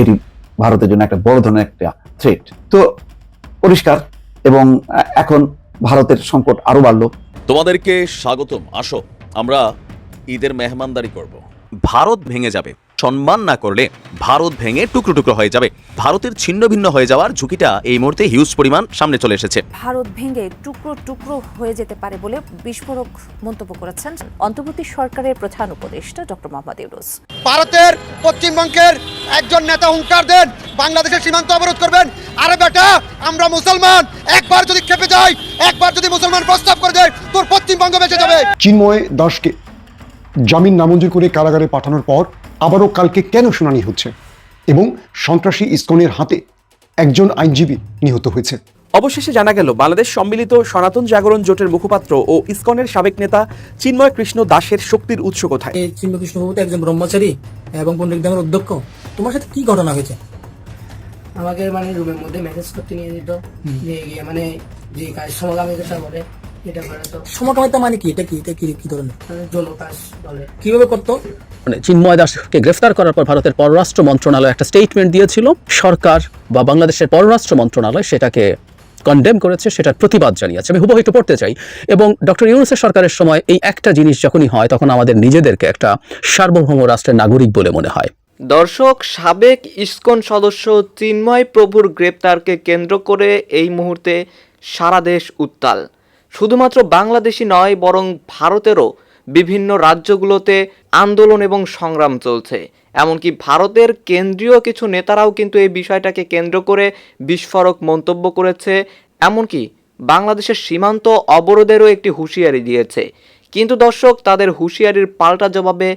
এটি ভারতের জন্য একটা বড় ধরনের একটা থ্রেট তো পরিষ্কার এবং এখন ভারতের সংকট আরও বাড়লো। তোমাদেরকে স্বাগতম। আসো, আমরা ঈদের মেহমানদারি করব। ভারত ভেঙে যাবে। সম্মান না করলে ভারত ভেঙে টুকরো টুকরো হয়ে যাবে। ভারতের ছিন্ন ভিন্ন হয়ে যাওয়ার ঝুঁকিটা এই মুহূর্তে হিউজ পরিমাণ সামনে চলে এসেছে। ভারত ভেঙে টুকরো টুকরো হয়ে যেতে পারে বলে বিস্ফোরক মন্তব্য করেছেন অন্তর্বর্তী সরকারের প্রধান উপদেষ্টা ডক্টর মোহাম্মদ ইউনুস। ভারতের পশ্চিমবঙ্গের একজন নেতা হুঙ্কার দেন বাংলাদেশের সীমান্ত অবরোধ করবেন। আরে বেটা আমরা মুসলমান। একবার যদি খেপে যাই একবার যদি মুসলমান প্রস্তাব করে দেয় তোর পশ্চিমবঙ্গ বেঁচে যাবে। চিন্ময় দাসকে জামিন নামঞ্জুর করে কারাগারে পাঠানোর পর আবারও কালকে কেন শুনানি হচ্ছে? এবং সন্ত্রাসী ইসকনের হাতে একজন আইনজীবী নিহত হয়েছে। অবশেষে জানা গেল বাংলাদেশ সম্মিলিত সনাতন জাগরণ জোটের মুখপাত্র ও ইসকনের সাবেক নেতা চিন্ময় কৃষ্ণ দাসের শক্তির উৎস কোথায়? এই চিন্মকৃষ্ণ বাবু একজন ব্রহ্মচারী এবং পণ্ডিত গ্রামের অধ্যক্ষ। তোমার সাথে কি ঘটনা হয়েছে? আমাকে মানে রুমের মধ্যে মেসেজ করতে নিয়ে যেত। নিয়ে গিয়ে মানে যে কাজ বলে এটা সমকামিতা মানে কি? এটা কি? এটা কি কি ধরনের? মানে বলে। কীভাবে করতো? মানে চিন্ময় দাসকে গ্রেফতার করার পর ভারতের পররাষ্ট্র মন্ত্রণালয় একটা স্টেটমেন্ট দিয়েছিল। সরকার বা বাংলাদেশের পররাষ্ট্র মন্ত্রণালয় সেটাকে কন্ডেম করেছে সেটার প্রতিবাদ জানিয়েছে। আমি হুবহু একটু পড়তে চাই। এবং ডক্টর ইউনুসের সরকারের সময় এই একটা জিনিস যখনই হয় তখন আমাদের নিজেদেরকে একটা সার্বভৌম রাষ্ট্রের নাগরিক বলে মনে হয়। দর্শক সাবেক ইসকন সদস্য চিন্ময় প্রভুর গ্রেপ্তারকে কেন্দ্র করে এই মুহূর্তে সারা দেশ উত্তাল। শুধুমাত্র বাংলাদেশি নয়, বরং ভারতেরও বিভিন্ন রাজ্যগুলোতে আন্দোলন এবং সংগ্রাম চলছে। এমনকি ভারতের কেন্দ্রীয় কিছু নেতারাও কিন্তু এই বিষয়টাকে কেন্দ্র করে বিস্ফোরক মন্তব্য করেছে। এমনকি বাংলাদেশের সীমান্ত অবরোধেরও একটি হুঁশিয়ারি দিয়েছে। কিন্তু দর্শক, তাদের হুঁশিয়ারির পাল্টা জবাবে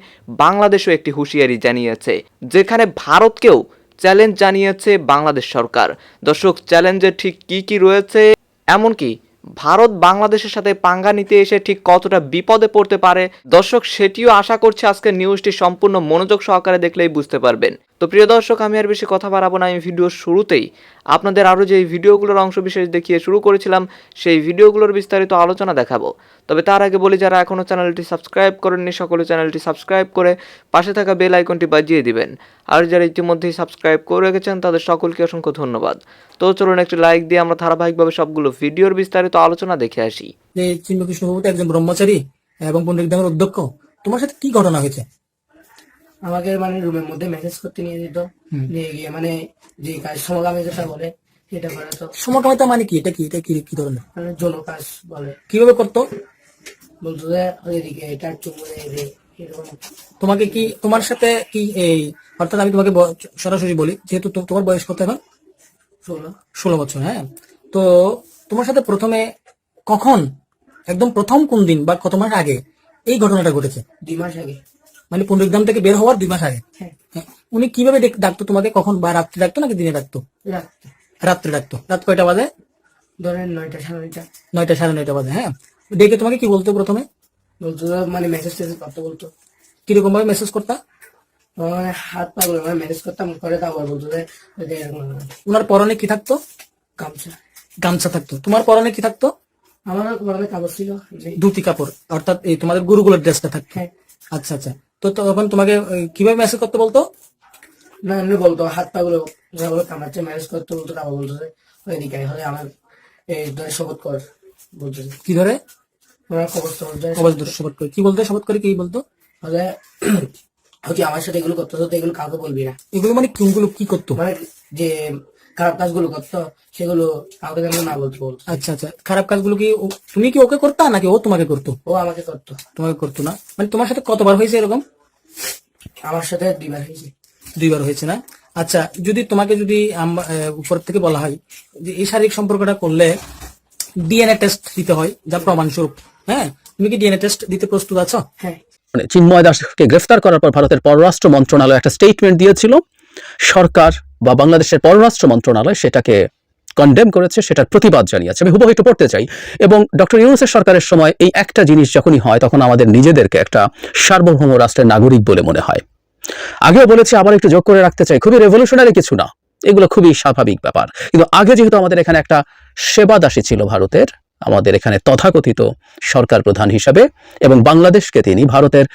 বাংলাদেশও একটি হুঁশিয়ারি জানিয়েছে, যেখানে ভারতকেও চ্যালেঞ্জ জানিয়েছে বাংলাদেশ সরকার। দর্শক চ্যালেঞ্জে ঠিক কি কি রয়েছে? এমনকি ভারত বাংলাদেশের সাথে পাঙ্গা নিতে এসে ঠিক কতটা বিপদে পড়তে পারে? দর্শক, সেটিও আশা করছে আজকের নিউজটি সম্পূর্ণ মনোযোগ সহকারে দেখলেই বুঝতে পারবেন। তো প্রিয় দর্শক, আমি আর বেশি কথা বাড়াবো না। আমি ভিডিওর শুরুতেই আপনাদের আরও যে ভিডিওগুলোর অংশ বিশেষ দেখিয়ে শুরু করেছিলাম, সেই ভিডিওগুলোর বিস্তারিত আলোচনা দেখাবো। তবে তার আগে বলি, যারা এখনও চ্যানেলটি সাবস্ক্রাইব করেননি, সকলে চ্যানেলটি সাবস্ক্রাইব করে পাশে থাকা বেল আইকনটি বাজিয়ে দিবেন। আর যারা ইতিমধ্যেই সাবস্ক্রাইব করে রেখেছেন, তাদের সকলকে অসংখ্য ধন্যবাদ। তো চলুন একটি লাইক দিয়ে আমরা ধারাবাহিকভাবে সবগুলো ভিডিওর বিস্তারিত আলোচনা দেখে আসি। বাবু তো একজন ব্রহ্মচারী এবং পণ্ডিত অধ্যক্ষ, তোমার সাথে কি ঘটনা হয়েছে? আমাকে মানে রুমের মধ্যে মেসেজ করতে নিয়ে যেত। নিয়ে গিয়ে মানে যে কাজ সমগামিতা বলে এটা করে তো। সমকামিতা মানে কি? এটা কি? এটা কি? কি ধরনের? মানে যৌন কাজ বলে। কীভাবে করতো? বলতো যে এদিকে এটা চুমু এদিকে তোমাকে কি তোমার সাথে কি এই অর্থাৎ আমি তোমাকে সরাসরি বলি যেহেতু তোমার বয়স কত এখন? ষোলো। ষোলো বছর হ্যাঁ? তো তোমার সাথে প্রথমে কখন একদম প্রথম কোন দিন বা কত মাস আগে এই ঘটনাটা ঘটেছে? দুই মাস আগে। মানে পণ্ডিতগ্রাম থেকে বের হওয়ার দুই মাস আগে। হ্যাঁ। হ্যাঁ। উনি কীভাবে ডাকতো তোমাকে? কখন? বা রাত্রে ডাকতো নাকি দিনে ডাকতো? রাত্রে। ডাকতো। রাত কয়টা বাজে? ধরেন নয়টা সাড়ে নয়টা। নয়টা সাড়ে নয়টা বাজে হ্যাঁ। ডেকে তোমাকে কি বলতো প্রথমে? বলতো মানে মেসেজ টেসেজ করতে বলতো। কীরকম ভাবে মেসেজ করতা? হাত পা মানে ম্যানেজ করতাম করে তারপর বলতো যে উনার পরনে কি থাকতো? গামছা। গামছা থাকতো। তোমার পরনে কি থাকতো? আমার মানে কাগজ ছিল ধুতি কাপড়। অর্থাৎ এই তোমাদের গুরুগুলোর ড্রেসটা থাকতো। হ্যাঁ। আচ্ছা আচ্ছা। তো তখন তোমাকে কীভাবে মেসেজ করতে বলতো? না এমনি বলতো হাত পা গুলো যেগুলো কামাচ্ছে ম্যানেজ করতে বলতো তারপর বলতো যে আয়, হলে আমার এই ধরে শপথ কর বলতো কি ধরে? দেয় শপথ করে। কি বলতো? শপথ করে কি বলতো? হলে হচ্ছে আমার সাথে এগুলো করতো তো এগুলো কাউকে বলবি না। এগুলো মানে কোনগুলো কি করতো? মানে যে খারাপ কাজগুলো করতো সেগুলো কাউকে যেন না বলতো আচ্ছা আচ্ছা। খারাপ কাজগুলো কি ও- তুমি কি ওকে করতা নাকি ও তোমাকে করতো? ও আমাকে করতো। তোমাকে করতো না। মানে তোমার সাথে কতবার হয়েছে এরকম? আমার সাথে দুইবার হয়েছে। দুইবার হয়েছে না? আচ্ছা যদি তোমাকে যদি আম- আহ, উপর থেকে বলা হয় যে এই শারীরিক সম্পর্কটা করলে ডিএনএ টেস্ট দিতে হয় যা প্রমাণস্বরূপ। হ্যাঁ? তুমি কি ডিএনএ টেস্ট দিতে প্রস্তুত আছো? হ্যাঁ। মানে চিন্ময় দাসকে গ্রেফতার করার পর ভারতের পররাষ্ট্র মন্ত্রণালয় একটা স্টেটমেন্ট দিয়েছিল সরকার বা বাংলাদেশের পররাষ্ট্র মন্ত্রণালয় সেটাকে কন্ডেম করেছে, সেটার প্রতিবাদ জানিয়েছে। আমি হুবহু একটু পড়তে চাই। এবং ডক্টর ইউনুসের সরকারের সময় এই একটা জিনিস যখনই হয়, তখন আমাদের নিজেদেরকে একটা সার্বভৌম রাষ্ট্রের নাগরিক বলে মনে হয়। আগেও বলেছি, আবার একটু যোগ করে রাখতে চাই। খুবই রেভলিউশনারি কিছু না। এগুলো খুবই স্বাভাবিক ব্যাপার। কিন্তু আগে যেহেতু আমাদের এখানে একটা সেবা দাসী ছিল ভারতের, আমাদের এখানে তথাকথিত সরকার প্রধান হিসাবে, এবং বাংলাদেশকে তিনি ভারতের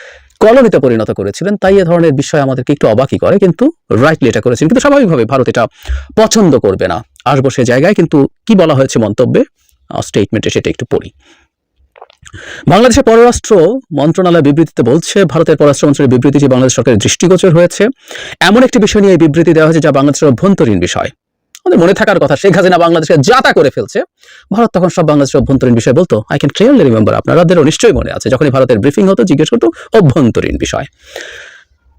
কলোনিতে পরিণত করেছিলেন, তাই এ ধরনের বিষয় আমাদেরকে একটু অবাকই করে, কিন্তু রাইটলি এটা করেছেন। কিন্তু স্বাভাবিকভাবে ভারত এটা পছন্দ করবে না। আসব সে জায়গায়, কিন্তু কি বলা হয়েছে মন্তব্যে? স্টেটমেন্টে সেটা একটু পড়ি। বাংলাদেশের পররাষ্ট্র মন্ত্রণালয় বিবৃতিতে বলছে, ভারতের পররাষ্ট্র মন্ত্রীর বিবৃতিটি বাংলাদেশ সরকারের দৃষ্টিগোচর হয়েছে, এমন একটি বিষয় নিয়ে বিবৃতি দেওয়া হয়েছে যা বাংলাদেশের অভ্যন্তরীণ বিষয়। আমাদের মনে থাকার কথা, শেখ হাসিনা বাংলাদেশকে যাতা করে ফেলছে। ভারত তখন সব বাংলাদেশের অভ্যন্তরীণ বিষয় বলতো। আই ক্যান ক্লিয়ারলি রিমেম্বার আপনাদেরও নিশ্চয়ই মনে আছে, যখনই ভারতের ব্রিফিং হতো, জিজ্ঞেস করতো অভ্যন্তরীণ বিষয়।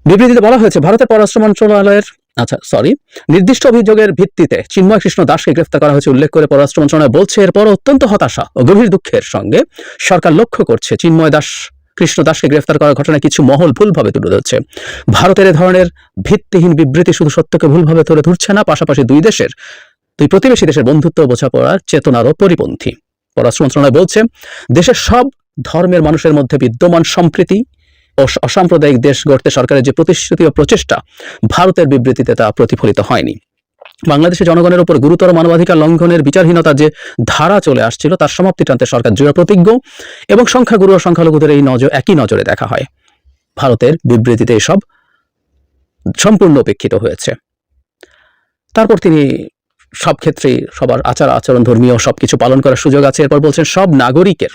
বিবৃতিতে বলা হয়েছে, ভারতের পররাষ্ট্র মন্ত্রণালয়ের আচ্ছা সরি নির্দিষ্ট অভিযোগের ভিত্তিতে চিন্ময় কৃষ্ণ দাসকে গ্রেফতার করা হয়েছে উল্লেখ করে পররাষ্ট্র মন্ত্রণালয় বলছে, এরপর অত্যন্ত হতাশা ও গভীর দুঃখের সঙ্গে সরকার লক্ষ্য করছে চিন্ময় দাস কৃষ্ণ দাসকে গ্রেফতার করার ঘটনায় কিছু মহল ভুলভাবে তুলে ধরছে। ভারতের এ ধরনের ভিত্তিহীন বিবৃতি শুধু সত্যকে ভুলভাবে তুলে ধরছে না, পাশাপাশি দুই দেশের, দুই প্রতিবেশী দেশের বন্ধুত্ব বোঝাপড়ার চেতনারও পরিপন্থী। পররাষ্ট্র মন্ত্রণালয় বলছে, দেশের সব ধর্মের মানুষের মধ্যে বিদ্যমান সম্প্রীতি ও অসাম্প্রদায়িক দেশ গড়তে সরকারের যে প্রতিশ্রুতি ও প্রচেষ্টা, ভারতের বিবৃতিতে তা প্রতিফলিত হয়নি। বাংলাদেশের জনগণের উপর গুরুতর মানবাধিকার লঙ্ঘনের বিচারহীনতার যে ধারা চলে আসছিল, তার সমাপ্তি টানতে সরকার দৃঢ় প্রতিজ্ঞ এবং সংখ্যাগুরু ও সংখ্যালঘুদের এই নজর, একই নজরে দেখা হয়। ভারতের বিবৃতিতে এসব সম্পূর্ণ উপেক্ষিত হয়েছে। তারপর তিনি সব ক্ষেত্রেই সবার আচার আচরণ ধর্মীয় সবকিছু পালন করার সুযোগ আছে। এরপর বলছেন, সব নাগরিকের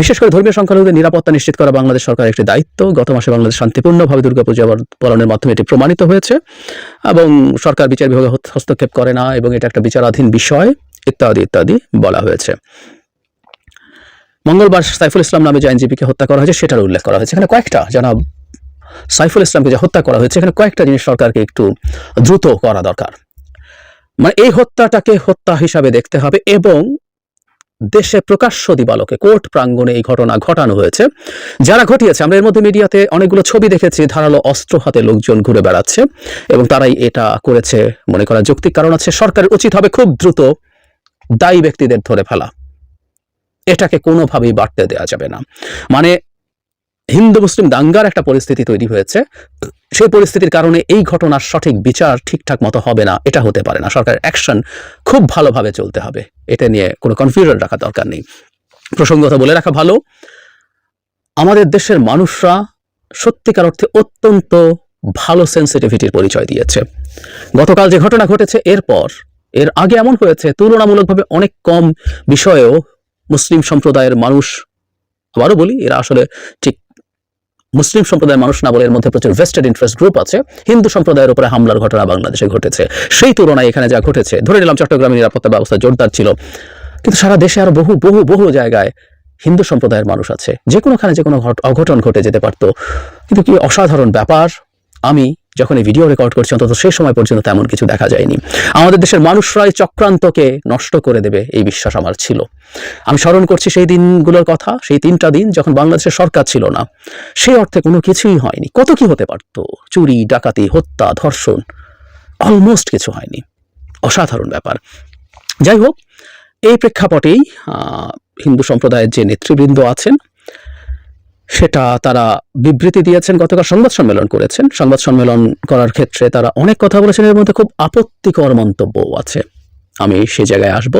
বিশেষ করে ধর্মীয় সংখ্যালঘুদের নিরাপত্তা নিশ্চিত করা বাংলাদেশ সরকারের একটি দায়িত্ব। গত মাসে বাংলাদেশ শান্তিপূর্ণভাবে দুর্গাপূজা পালনের মাধ্যমে এটি প্রমাণিত হয়েছে এবং সরকার বিচার বিভাগে হস্তক্ষেপ করে না এবং এটা একটা বিচারাধীন বিষয়, ইত্যাদি ইত্যাদি বলা হয়েছে। মঙ্গলবার সাইফুল ইসলাম নামে যে আইনজীবীকে হত্যা করা হয়েছে সেটার উল্লেখ করা হয়েছে। এখানে কয়েকটা, জানাব সাইফুল ইসলামকে যে হত্যা করা হয়েছে, এখানে কয়েকটা জিনিস সরকারকে একটু দ্রুত করা দরকার। মানে এই হত্যাটাকে হত্যা হিসাবে দেখতে হবে এবং দেশে প্রকাশ্য দিবালোকে কোর্ট প্রাঙ্গণে এই ঘটনা ঘটানো হয়েছে। যারা ঘটিয়েছে, আমরা এর মধ্যে মিডিয়াতে অনেকগুলো ছবি দেখেছি, ধারালো অস্ত্র হাতে লোকজন ঘুরে বেড়াচ্ছে এবং তারাই এটা করেছে মনে করা যৌক্তিক কারণ আছে, সরকারের উচিত হবে খুব দ্রুত দায়ী ব্যক্তিদের ধরে ফেলা। এটাকে কোনোভাবেই বাড়তে দেওয়া যাবে না। মানে হিন্দু, মুসলিম দাঙ্গার একটা পরিস্থিতি তৈরি হয়েছে। সেই পরিস্থিতির কারণে এই ঘটনার সঠিক বিচার ঠিকঠাক মতো হবে না, এটা হতে পারে না। সরকারের অ্যাকশন খুব ভালোভাবে চলতে হবে। এটা নিয়ে কোনো কনফিউশন রাখা দরকার নেই। প্রসঙ্গত বলে রাখা ভালো, আমাদের দেশের মানুষরা সত্যিকার অর্থে অত্যন্ত ভালো সেন্সিটিভিটির পরিচয় দিয়েছে। গতকাল যে ঘটনা ঘটেছে, এরপর, এর আগে এমন হয়েছে, তুলনামূলকভাবে অনেক কম বিষয়েও মুসলিম সম্প্রদায়ের মানুষ, আবারও বলি, এরা আসলে ঠিক মুসলিম সম্প্রদায়ের মানুষ না বলে এর মধ্যে প্রচুর ভেস্টেড ইন্টারেস্ট গ্রুপ আছে। হিন্দু সম্প্রদায়ের উপরে হামলার ঘটনা বাংলাদেশে ঘটেছে। সেই তুলনায় এখানে যা ঘটেছে, ধরে নিলাম চট্টগ্রামের নিরাপত্তা ব্যবস্থা জোরদার ছিল। কিন্তু সারা দেশে আরও বহু বহু বহু জায়গায় হিন্দু সম্প্রদায়ের মানুষ আছে। যে কোনোখানে যে কোনো ঘট- অঘটন ঘটে যেতে পারতো। কিন্তু কি অসাধারণ ব্যাপার? আমি যখন এই ভিডিও রেকর্ড করছি, অন্তত সেই সময় পর্যন্ত তেমন কিছু দেখা যায়নি। আমাদের দেশের মানুষরাই চক্রান্তকে নষ্ট করে দেবে, এই বিশ্বাস আমার ছিল। আমি স্মরণ করছি সেই দিনগুলোর কথা, সেই তিনটা দিন যখন বাংলাদেশের সরকার ছিল না, সেই অর্থে কোনো কিছুই হয়নি। কত কি হতে পারতো? চুরি, ডাকাতি, হত্যা, ধর্ষণ অলমোস্ট কিছু হয়নি। অসাধারণ ব্যাপার। যাই হোক, এই প্রেক্ষাপটেই হিন্দু সম্প্রদায়ের যে নেতৃবৃন্দ আছেন সেটা তারা বিবৃতি দিয়েছেন, গতকাল সংবাদ সম্মেলন করেছেন। সংবাদ সম্মেলন করার ক্ষেত্রে তারা অনেক কথা বলেছেন, এর মধ্যে খুব আপত্তিকর মন্তব্যও আছে। আমি সে জায়গায় আসব।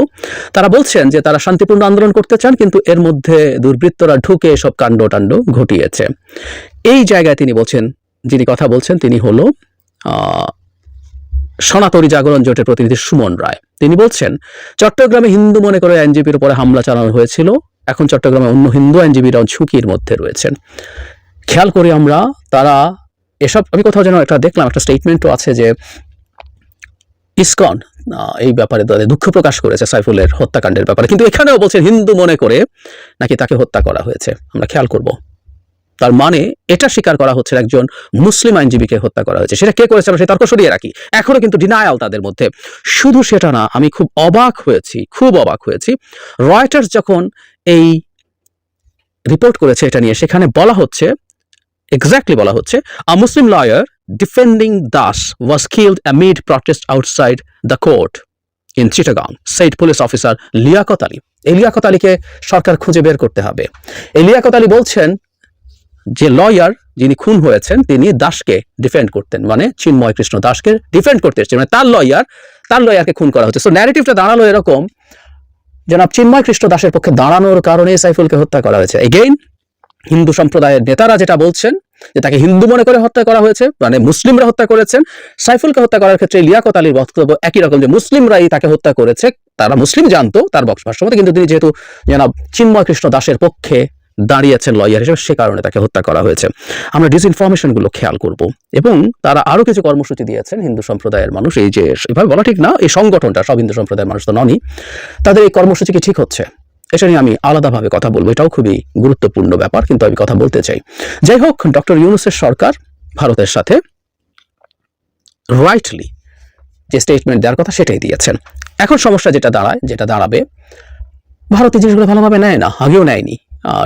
তারা বলছেন যে তারা শান্তিপূর্ণ আন্দোলন করতে চান, কিন্তু এর মধ্যে দুর্বৃত্তরা ঢুকে সব কাণ্ড টাণ্ড ঘটিয়েছে। এই জায়গায় তিনি বলছেন, যিনি কথা বলছেন তিনি হলো সনাতনী জাগরণ জোটের প্রতিনিধি সুমন রায়। তিনি বলছেন, চট্টগ্রামে হিন্দু মনে করে আইনজীবীর উপরে হামলা চালানো হয়েছিল। এখন চট্টগ্রামে অন্য হিন্দু আইনজীবীরাও ঝুঁকির মধ্যে রয়েছেন। খেয়াল করি আমরা, তারা এসব, আমি কোথাও যেন একটা দেখলাম, একটা স্টেটমেন্টও আছে যে ইসকন এই ব্যাপারে তাদের দুঃখ প্রকাশ করেছে সাইফুলের হত্যাকাণ্ডের ব্যাপারে। কিন্তু এখানেও বলছেন, হিন্দু মনে করে নাকি তাকে হত্যা করা হয়েছে? আমরা খেয়াল করব। তার মানে এটা স্বীকার করা হচ্ছে একজন মুসলিম আইনজীবীকে হত্যা করা হয়েছে। সেটা কে করেছে আমরা সেই তর্ক সরিয়ে রাখি। এখনও কিন্তু ডিনায়াল তাদের মধ্যে। শুধু সেটা না, আমি খুব অবাক হয়েছি, খুব অবাক হয়েছি। রয়টার্স যখন এই রিপোর্ট করেছে এটা নিয়ে, সেখানে বলা হচ্ছে এক্স্যাক্টলি বলা হচ্ছে a Muslim lawyer defending Das was killed amid protest outside the court in Chittagong said police officer Liaquat Ali এই লিয়াকত আলীকে সরকার খুঁজে বের করতে হবে। এই লিয়াকত আলী বলছেন যে লয়ার যিনি খুন হয়েছেন, তিনি দাসকে ডিফেন্ড করতেন। মানে চিন্ময় কৃষ্ণ দাসকে ডিফেন্ড করতে এসেছেন। মানে তার লয়ার তার লয়ারকে খুন করা হচ্ছে। সো ন্যারেটিভটা দাঁড়াল এরকম, জনাব চিন্ময় কৃষ্ণ দাসের পক্ষে দাঁড়ানোর কারণে সাইফুলকে হত্যা করা হয়েছে। এগেইন হিন্দু সম্প্রদায়ের নেতারা যেটা বলছেন, যে তাকে হিন্দু মনে করে হত্যা করা হয়েছে মানে মুসলিমরা হত্যা করেছেন, সাইফুলকে হত্যা করার ক্ষেত্রে লিয়াকত আলীর বক্তব্য একই রকম, যে মুসলিমরাই তাকে হত্যা করেছে। তারা মুসলিম জানতো তার বক্সভাষ্য মতে কিন্তু তিনি যেহেতু জনাব চিন্ময় কৃষ্ণ দাসের পক্ষে দাঁড়িয়েছেন লয়ার হিসেবে সে কারণে তাকে হত্যা করা হয়েছে। আমরা ডিসইনফরমেশনগুলো খেয়াল করব এবং তারা আরও কিছু কর্মসূচি দিয়েছেন, হিন্দু সম্প্রদায়ের মানুষ। এই যে, এভাবে বলা ঠিক না, এই সংগঠনটা, সব হিন্দু সম্প্রদায়ের মানুষ তো ননই, তাদের এই কর্মসূচি কি ঠিক হচ্ছে? এটা নিয়ে আমি আলাদাভাবে কথা বলব, এটাও খুবই গুরুত্বপূর্ণ ব্যাপার, কিন্তু আমি কথা বলতে চাই। যাই হোক, ডক্টর ইউনুসের সরকার ভারতের সাথে রাইটলি যে স্টেটমেন্ট দেওয়ার কথা সেটাই দিয়েছেন। এখন সমস্যা যেটা দাঁড়ায়, যেটা দাঁড়াবে ভারত এই জিনিসগুলো ভালোভাবে নেয় না, আগেও নেয়নি।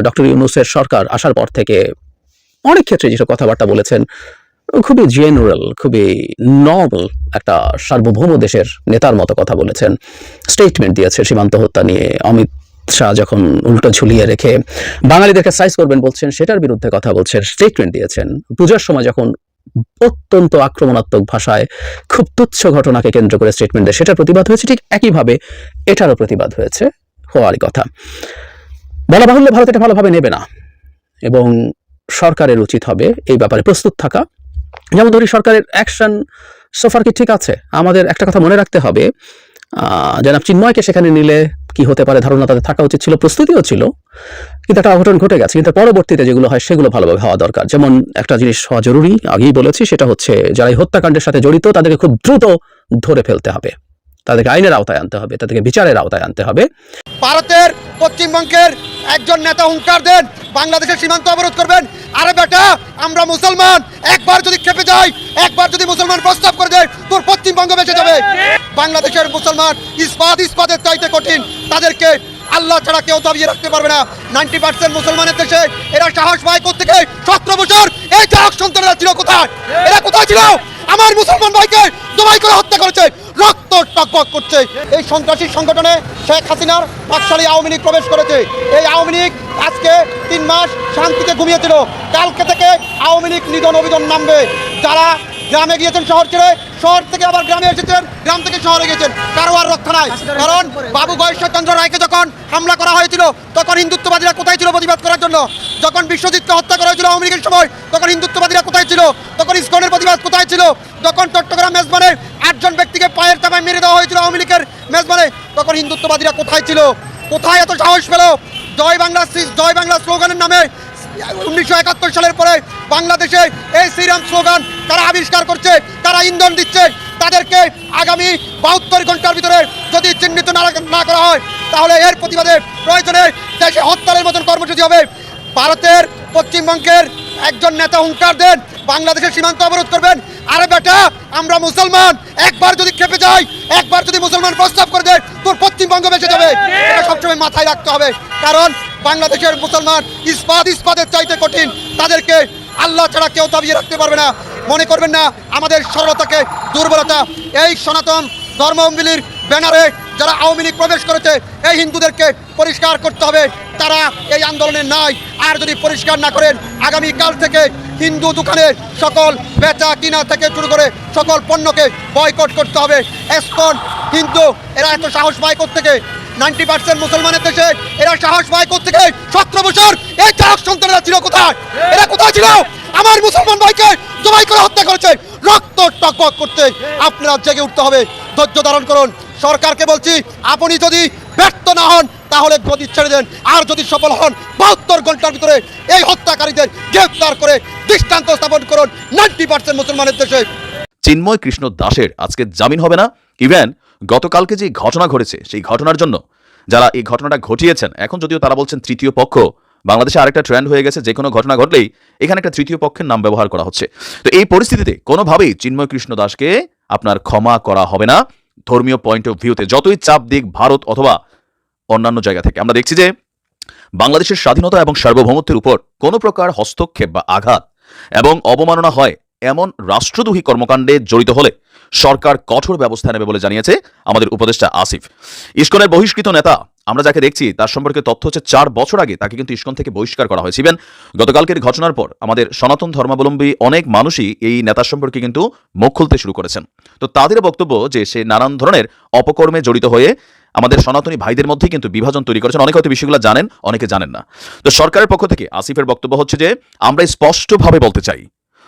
ডক্টর ইউনুসের সরকার আসার পর থেকে অনেক ক্ষেত্রে যেসব কথাবার্তা বলেছেন, খুবই জেনারেল খুবই নর্মাল একটা সার্বভৌম দেশের নেতার মতো কথা বলেছেন। স্টেটমেন্ট দিয়েছে সীমান্ত হত্যা নিয়ে। অমিত শাহ যখন উল্টো ঝুলিয়ে রেখে বাঙালিদেরকে সাইজ করবেন বলছেন, সেটার বিরুদ্ধে কথা বলছেন স্টেটমেন্ট দিয়েছেন। পূজার সময় যখন অত্যন্ত আক্রমণাত্মক ভাষায় খুব তুচ্ছ ঘটনাকে কেন্দ্র করে স্টেটমেন্ট সেটার প্রতিবাদ হয়েছে, ঠিক একইভাবে এটারও প্রতিবাদ হয়েছে, হওয়ারই কথা। বলা বাহুল্য ভারত এটা ভালোভাবে নেবে না। এবং সরকারের উচিত হবে এই ব্যাপারে প্রস্তুত থাকা। যেমন ধরি সরকারের অ্যাকশন সোফার কি ঠিক আছে? আমাদের একটা কথা মনে রাখতে হবে জনাব চিন্ময়কে সেখানে নিলে কি হতে পারে? ধারণা তাদের থাকা উচিত ছিল, প্রস্তুতিও ছিল। কিন্তু একটা অঘটন ঘটে গেছে। কিন্তু পরবর্তীতে যেগুলো হয় সেগুলো ভালোভাবে হওয়া দরকার। যেমন একটা জিনিস হওয়া জরুরি, আগেই বলেছি, সেটা হচ্ছে যারা হত্যাকাণ্ডের সাথে জড়িত, তাদেরকে খুব দ্রুত ধরে ফেলতে হবে। তাদেরকে আইনের আওতায় আনতে হবে, তাদেরকে বিচারের আওতায় আনতে হবে। ভারতের পশ্চিমবঙ্গের একজন নেতা হুঙ্কার দেন, বাংলাদেশের সীমান্ত অবরোধ করবেন। আরে বেটা, আমরা মুসলমান। একবার যদি খেপে যাই, একবার যদি মুসলমান প্রস্তাব করে দেয়, তোর পশ্চিমবঙ্গ বেঁচে যাবে। বাংলাদেশের মুসলমান ইস্পাত ইস্পাতের চাইতে কঠিন। তাদেরকে আল্লাহ ছাড়া কেউ দাবিয়ে রাখতে পারবে না। নাইনটি পার্সেন্ট মুসলমানের দেশে এরা সাহস পায় থেকে সতেরো বছর এই চাক সন্তানেরা ছিল কোথায়? এরা কোথায় ছিল? আমার মুসলমান ভাইকে জবাই করে হত্যা করেছে, রক্ত টকবক করছে। এই সন্ত্রাসী সংগঠনে শেখ হাসিনার পাকশালী আওয়ামী লীগ প্রবেশ করেছে। এই আওয়ামী লীগ আজকে তিন মাস শান্তিতে ঘুমিয়েছিল। কালকে থেকে আওয়ামী লীগ নিধন অভিযান নামবে। যারা গ্রামে গিয়েছেন শহর ছেড়ে শহর থেকে আবার গ্রামে এসেছেন, গ্রাম থেকে শহরে গেছেন। কারও আর রক্ষা নাই। কারণ বাবু গয়েশ্বরচন্দ্র রায়কে যখন হামলা করা হয়েছিল, তখন হিন্দুত্ববাদীরা কোথায় ছিল প্রতিবাদ করার জন্য? যখন বিশ্বজিৎকে হত্যা করা হয়েছিল আওয়ামী লীগের সময়, তখন হিন্দুত্ববাদীরা কোথায় ছিল? তখন ইসকনের প্রতিবাদ কোথায় ছিল? যখন চট্টগ্রাম মেজবানে আটজন ব্যক্তিকে পায়ের চাপায় মেরে দেওয়া হয়েছিল আওয়ামী লীগের মেজবানে, তখন হিন্দুত্ববাদীরা কোথায় ছিল? কোথায় এত সাহস পেল? জয় বাংলা জয় বাংলা স্লোগানের নামে উনিশশো একাত্তর সালের পরে বাংলাদেশে এই শ্রীরাম স্লোগান তারা আবিষ্কার করছে, তারা ইন্ধন দিচ্ছে। তাদেরকে আগামী বাহাত্তর ঘণ্টার ভিতরে যদি চিহ্নিত না করা হয়, তাহলে এর প্রতিবাদে প্রয়োজনে দেশে হত্যার মতন কর্মসূচি হবে। ভারতের পশ্চিমবঙ্গের একজন নেতা হুঙ্কার দেন, বাংলাদেশের সীমান্ত অবরোধ করবেন। আরে বেটা, আমরা মুসলমান। একবার যদি খেপে যাই, একবার যদি মুসলমান প্রস্তাব করে দেয়, তোর পশ্চিমবঙ্গ বেঁচে যাবে। সবসময় মাথায় রাখতে হবে। কারণ বাংলাদেশের মুসলমান ইস্পাত ইস্পাতের চাইতে কঠিন। তাদেরকে আল্লাহ ছাড়া কেউ দাবিয়ে রাখতে পারবে না। মনে করবেন না, আমাদের সরলতাকে, দুর্বলতা। এই সনাতন ধর্মবিলির ব্যানারে যারা আওয়ামী লীগ প্রবেশ করেছে, এই হিন্দুদেরকে পরিষ্কার করতে হবে। তারা এই আন্দোলনে নাই। আর যদি পরিষ্কার না করেন, আগামী কাল থেকে হিন্দু দোকানের সকল বেচা কিনা থেকে শুরু করে সকল পণ্যকে বয়কট করতে হবে। এসকন হিন্দু, এরা এত সাহস পায় থেকে নাইনটি পার্সেন্ট মুসলমানের দেশে, এরা সাহস পায় থেকে বছর, এই ছিল কোথায়? এরা কোথায় ছিল? আমার মুসলমান ভাইকে জবাই করে হত্যা করেছে। রক্ত টকবক করতে আপনারা জেগে উঠতে হবে। ধৈর্য ধারণ করুন। সরকারকে বলছি, আপনি যদি ব্যর্থ না হন, তাহলে গদি ছেড়ে দেন। আর যদি সফল হন, বাহাত্তর ঘণ্টার ভিতরে এই হত্যাকারীদের গ্রেফতার করে দৃষ্টান্ত স্থাপন করুন। নাইনটি পার্সেন্ট মুসলমানের দেশে। চিন্ময় কৃষ্ণ দাসের আজকে জামিন হবে না? ইভেন গতকালকে যে ঘটনা ঘটেছে, সেই ঘটনার জন্য যারা এই ঘটনাটা ঘটিয়েছেন, এখন যদিও তারা বলছেন তৃতীয় পক্ষ, বাংলাদেশে আরেকটা ট্রেন্ড হয়ে গেছে, যে কোনো ঘটনা ঘটলেই এখানে একটা তৃতীয় পক্ষের নাম ব্যবহার করা হচ্ছে। তো এই পরিস্থিতিতে কোনোভাবেই চিন্ময় কৃষ্ণ দাসকে আপনার ক্ষমা করা হবে না। ধর্মীয় পয়েন্ট অফ ভিউতে যতই চাপ দিক ভারত অথবা অন্যান্য জায়গা থেকে, আমরা দেখছি যে বাংলাদেশের স্বাধীনতা এবং সার্বভৌমত্বের উপর কোনো প্রকার হস্তক্ষেপ বা আঘাত এবং অবমাননা হয় এমন রাষ্ট্রদ্রোহী কর্মকাণ্ডে জড়িত হলে সরকার কঠোর ব্যবস্থা নেবে বলে জানিয়েছে আমাদের উপদেষ্টা আসিফ। ইস্কনের বহিষ্কৃত নেতা, আমরা যাকে দেখছি তার সম্পর্কে তথ্য হচ্ছে চার বছর আগে তাকে কিন্তু ইস্কন থেকে বহিষ্কার করা হয়েছে গতকালকের ঘটনার পর আমাদের সনাতন ধর্মাবলম্বী অনেক মানুষই এই নেতার সম্পর্কে কিন্তু মুখ খুলতে শুরু করেছেন। তো তাদের বক্তব্য যে সে নানান ধরনের অপকর্মে জড়িত হয়ে আমাদের সনাতনী ভাইদের মধ্যে কিন্তু বিভাজন তৈরি করেছেন। অনেকে হয়তো বিষয়গুলো জানেন, অনেকে জানেন না। তো সরকারের পক্ষ থেকে আসিফের বক্তব্য হচ্ছে যে, আমরা স্পষ্টভাবে বলতে চাই,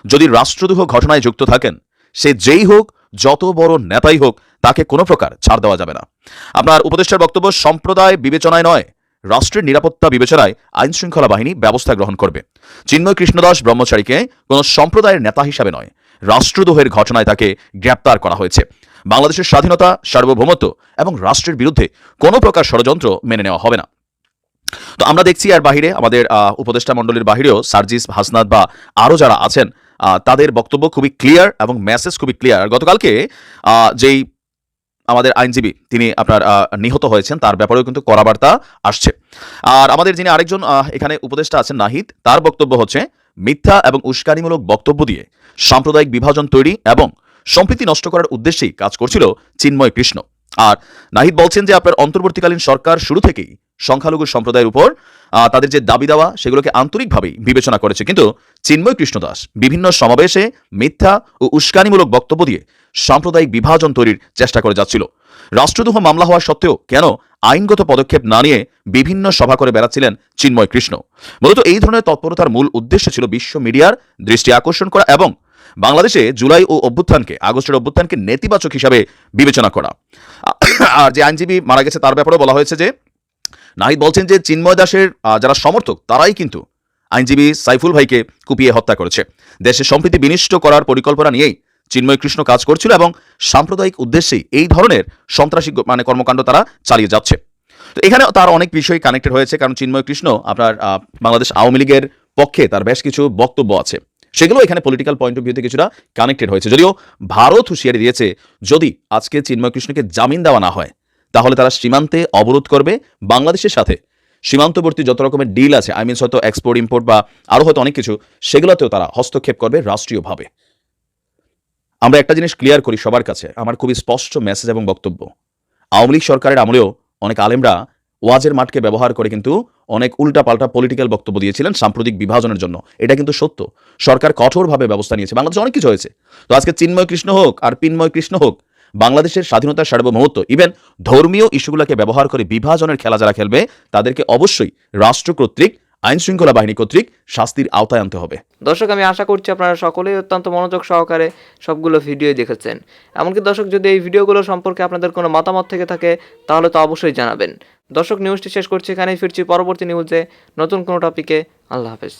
যদি রাষ্ট্রদ্রোহ ঘটনায় যুক্ত থাকেন সে যেই হোক, যত বড় নেতাই হোক, তাকে কোনো প্রকার ছাড় দেওয়া যাবে না। আপনার উপদেষ্টার বক্তব্য সম্প্রদায় বিবেচনায় নয়, রাষ্ট্রের নিরাপত্তা বিবেচনায় আইন শৃঙ্খলা বাহিনী ব্যবস্থা গ্রহণ করবে। চিন্ময় কৃষ্ণদাস ব্রহ্মচারীকে কোনো সম্প্রদায়ের নেতা হিসাবে নয়, রাষ্ট্রদ্রোহের ঘটনায় তাকে গ্রেপ্তার করা হয়েছে। বাংলাদেশের স্বাধীনতা, সার্বভৌমত্ব এবং রাষ্ট্রের বিরুদ্ধে কোনো প্রকার ষড়যন্ত্র মেনে নেওয়া হবে না। তো আমরা দেখছি আর বাহিরে আমাদের উপদেষ্টা মণ্ডলীর বাহিরেও সার্জিস হাসনাত বা আরও যারা আছেন তাদের বক্তব্য খুবই ক্লিয়ার এবং মেসেজ খুবই ক্লিয়ার গতকালকে যেই আমাদের আইনজীবী, তিনি আপনার নিহত হয়েছেন, তার ব্যাপারেও কিন্তু কড়া বার্তা আসছে। আর আমাদের যিনি আরেকজন এখানে উপদেষ্টা আছেন নাহিদ, তার বক্তব্য হচ্ছে, মিথ্যা এবং উস্কানিমূলক বক্তব্য দিয়ে সাম্প্রদায়িক বিভাজন তৈরি এবং সম্প্রীতি নষ্ট করার উদ্দেশ্যেই কাজ করছিল চিন্ময় কৃষ্ণ। আর নাহিদ বলছেন যে আপনার অন্তর্বর্তীকালীন সরকার শুরু থেকেই সংখ্যালঘু সম্প্রদায়ের উপর তাদের যে দাবি দেওয়া, সেগুলোকে আন্তরিকভাবেই বিবেচনা করেছে। কিন্তু চিন্ময় কৃষ্ণদাস বিভিন্ন সমাবেশে মিথ্যা ও উস্কানিমূলক বক্তব্য দিয়ে সাম্প্রদায়িক বিভাজন তৈরির চেষ্টা করে যাচ্ছিল। রাষ্ট্রদ্রোহ মামলা হওয়া সত্ত্বেও কেন আইনগত পদক্ষেপ না নিয়ে বিভিন্ন সভা করে বেড়াচ্ছিলেন চিন্ময় কৃষ্ণ? মূলত এই ধরনের তৎপরতার মূল উদ্দেশ্য ছিল বিশ্ব মিডিয়ার দৃষ্টি আকর্ষণ করা এবং বাংলাদেশে জুলাই ও অভ্যুত্থানকে, আগস্টের অভ্যুত্থানকে নেতিবাচক হিসাবে বিবেচনা করা। আর যে আইনজীবী মারা গেছে, তার ব্যাপারেও বলা হয়েছে যে, নাহিদ বলছেন যে, চিন্ময় দাসের যারা সমর্থক, তারাই কিন্তু আইনজীবী সাইফুল ভাইকে কুপিয়ে হত্যা করেছে। দেশে সম্প্রীতি বিনিষ্ট করার পরিকল্পনা নিয়েই চিন্ময় কৃষ্ণ কাজ করছিল এবং সাম্প্রদায়িক উদ্দেশ্যেই এই ধরনের সন্ত্রাসী মানে কর্মকাণ্ড তারা চালিয়ে যাচ্ছে। তো এখানে তার অনেক বিষয় কানেক্টেড হয়েছে, কারণ চিন্ময় কৃষ্ণ আপনার বাংলাদেশ আওয়ামী লীগের পক্ষে তার বেশ কিছু বক্তব্য আছে। সেগুলো এখানে পলিটিক্যাল পয়েন্ট অফ ভিউতে কিছুটা কানেক্টেড হয়েছে। যদিও ভারত হুঁশিয়ারি দিয়েছে, যদি আজকে চিন্ময় কৃষ্ণকে জামিন দেওয়া না হয়, তাহলে তারা সীমান্তে অবরোধ করবে বাংলাদেশের সাথে। সীমান্তবর্তী যত রকমের ডিল আছে আই মিনস হয়তো এক্সপোর্ট ইম্পোর্ট বা আরও হয়তো অনেক কিছু, সেগুলোতেও তারা হস্তক্ষেপ করবে রাষ্ট্রীয়ভাবে। আমরা একটা জিনিস ক্লিয়ার করি সবার কাছে, আমার খুবই স্পষ্ট মেসেজ এবং বক্তব্য। আওয়ামী লীগ সরকারের আমলেও অনেক আলেমরা ওয়াজের মাঠকে ব্যবহার করে কিন্তু অনেক উল্টাপাল্টা পলিটিক্যাল বক্তব্য দিয়েছিলেন সাম্প্রতিক বিভাজনের জন্য। এটা কিন্তু সত্য। সরকার কঠোরভাবে ব্যবস্থা নিয়েছে। বাংলাদেশে অনেক কিছু হয়েছে। তো আজকে চিন্ময় কৃষ্ণ হোক আর পিন্ময় কৃষ্ণ হোক, বাংলাদেশের স্বাধীনতার সার্বভৌমত্ব ইভেন ধর্মীয় ইস্যুগুলোকে ব্যবহার করে বিভাজনের খেলা যারা খেলবে, তাদেরকে অবশ্যই রাষ্ট্র কর্তৃক আইন শৃঙ্খলা বাহিনী কর্তৃক শাস্তির আওতায় আনতে হবে। দর্শক, আমি আশা করছি আপনারা সকলেই অত্যন্ত মনোযোগ সহকারে সবগুলো ভিডিও দেখেছেন। এমনকি দর্শক, যদি এই ভিডিওগুলো সম্পর্কে আপনাদের কোনো মতামত থেকে থাকে, তাহলে তো অবশ্যই জানাবেন। দর্শক, নিউজটি শেষ করছি এখানেই, ফিরছি পরবর্তী নিউজে নতুন কোনো টপিকে। আল্লাহ হাফেজ।